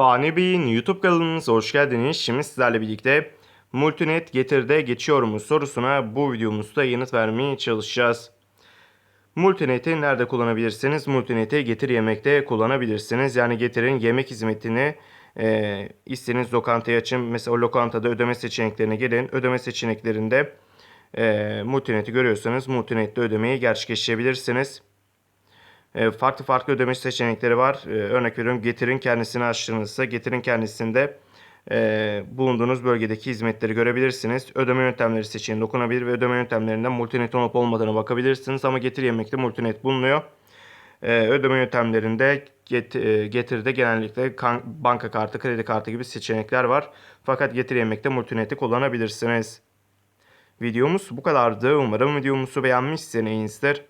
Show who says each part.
Speaker 1: Fani Bey'in YouTube kanalımıza hoş geldiniz. Şimdi sizlerle birlikte Multinet Getir'de geçiyor mu sorusuna bu videomuzda yanıt vermeye çalışacağız. Multinet'i nerede kullanabilirsiniz? Multinet'i Getir Yemek'te kullanabilirsiniz. Yani Getir'in yemek hizmetini e, istediğiniz lokantayı açın. Mesela lokantada ödeme seçeneklerine gelin. Ödeme seçeneklerinde e, Multinet'i görüyorsanız Multinet'te ödemeyi gerçekleştirebilirsiniz. E, farklı farklı ödeme seçenekleri var. E, örnek veriyorum Getir'in kendisini açtığınızda Getir'in kendisinde e, bulunduğunuz bölgedeki hizmetleri görebilirsiniz. Ödeme yöntemleri seçeneğine dokunabilir ve ödeme yöntemlerinden multinet olup olmadığına bakabilirsiniz. Ama Getir Yemek'te multinet bulunuyor. Ödeme yöntemlerinde Get, Getir'de genellikle banka kartı, kredi kartı gibi seçenekler var. Fakat Getir Yemek'te multineti kullanabilirsiniz. Videomuz bu kadardı. Umarım videomuzu beğenmişsinizdir.